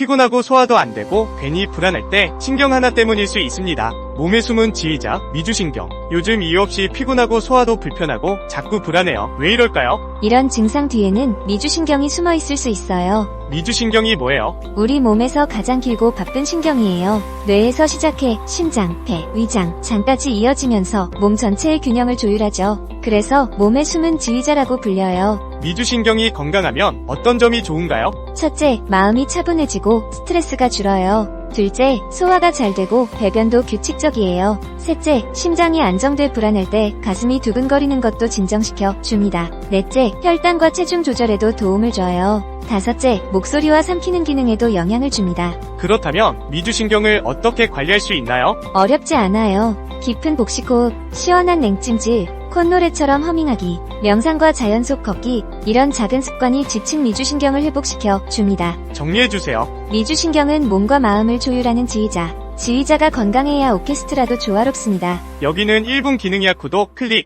피곤하고 소화도 안 되고 괜히 불안할 때 신경 하나 때문일 수 있습니다. 몸에 숨은 지휘자, 미주신경. 요즘 이유 없이 피곤하고 소화도 불편하고 자꾸 불안해요. 왜 이럴까요? 이런 증상 뒤에는 미주신경이 숨어 있을 수 있어요. 미주신경이 뭐예요? 우리 몸에서 가장 길고 바쁜 신경이에요. 뇌에서 시작해 심장, 배, 위장, 장까지 이어지면서 몸 전체의 균형을 조율하죠. 그래서 몸에 숨은 지휘자라고 불려요. 미주신경이 건강하면 어떤 점이 좋은가요? 첫째, 마음이 차분해지고 스트레스가 줄어요. 둘째, 소화가 잘 되고 배변도 규칙적이에요. 셋째, 심장이 안정돼 불안할 때 가슴이 두근거리는 것도 진정시켜 줍니다. 넷째, 혈당과 체중 조절에도 도움을 줘요. 다섯째, 목소리와 삼키는 기능에도 영향을 줍니다. 그렇다면 미주신경을 어떻게 관리할 수 있나요? 어렵지 않아요. 깊은 복식 호흡, 시원한 냉찜질, 콧노래처럼 허밍하기, 명상과 자연 속 걷기, 이런 작은 습관이 지친 미주신경을 회복시켜 줍니다. 정리해주세요. 미주신경은 몸과 마음을 조율하는 지휘자. 지휘자가 건강해야 오케스트라도 조화롭습니다. 여기는 1분 기능약 구독 클릭.